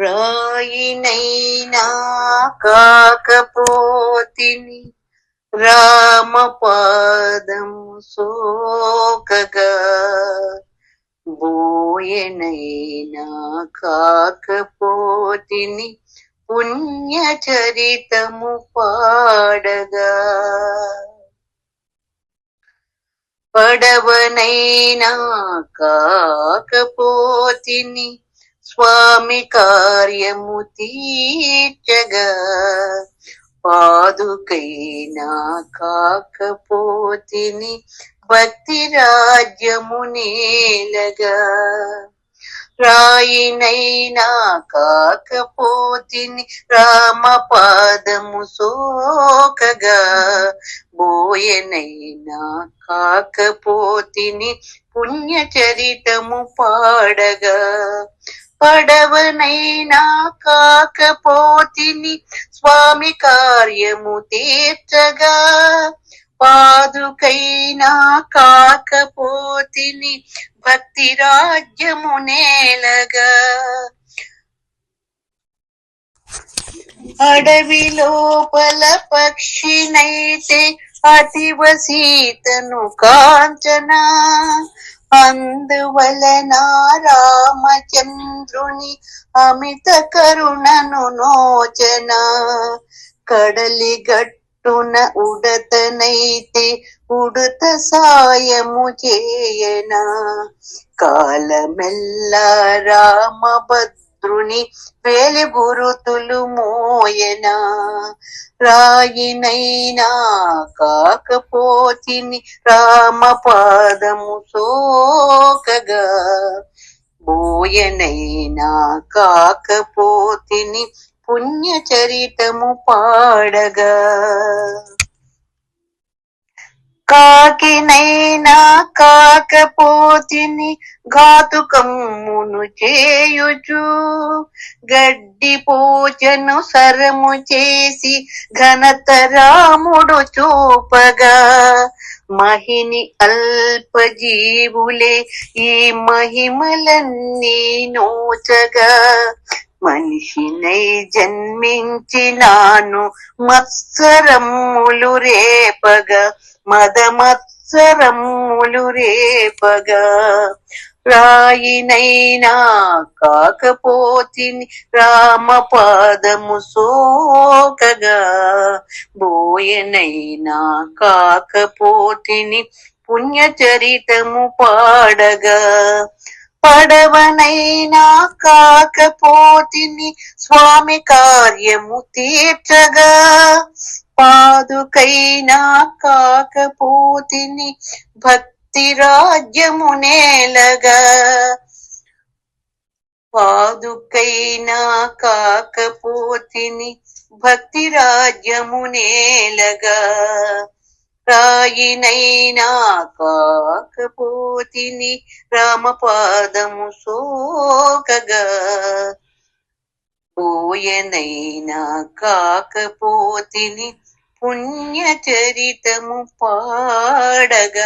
రాయినైనా కాకపోతిని రామపాదము సోకగా. బోయనైనా కాకపోతిని పుణ్యచరితము పాడగా. పడవనైనా కాకపోతిని స్వామి కార్యము తీర్చగా. పాదుకైనా కాకపోతిని భక్తి రాజ్యము నేలగా. రాయినైనా కాకపోతిని రామ పాదము సోకగా. బోయనైనా కాకపోతిని పుణ్యచరితము పాడగా. పడవనైనా కాకపోతిని స్వామి కార్యము తీర్చగా పాదుకైనా కాకపోతిని భక్తి రాజ్యము నేలగా. అడవి లోపల పక్షినైతే అతివ సీతను కాంచన అందువలన రామచంద్రుని అమిత కరుణను నోచన. కడలి గట్టున ఉడతనైతే ఉడత సాయము చేయన. కాలమెల్ల రామభద్రుని వేలి గురుతులు మోయన. రాయినైనా కాకపోతిని రామ పాదము పోయనైనా కాకపోతిని పుణ్యచరితము పాడగా. కాకినైనా కాకపోతిని ఘాతుకమ్మును చేయుచు. గడ్డి పూజను సరము చేసి ఘనతరాముడు చూపగా. మహిని అల్పజీవులే ఈ మహిమలన్నీ నోచగా. మనిషినై జన్మించినాను మత్సరమ్ములు రేపగా. మదమత్సరమ్ములు రేపగా. రాయినైనా కాకపోతిని రామపాదము సోకగా బోయనైనా కాకపోతిని పుణ్యచరితము పాడగా. పడవనైనా కాకపోతిని స్వామి కార్యము తీర్చగా పాదుకైనా కాకపోతిని భక్తి రాజ్యము నేలగా పాదుకైనా కాకపోతిని భక్తి రాజ్యము నేలగా రాయినైనా కాకపోతిని రామపాదము సోకగా. పోయనైనా కాకపోతిని പുണ്യചരിതമു പാടക.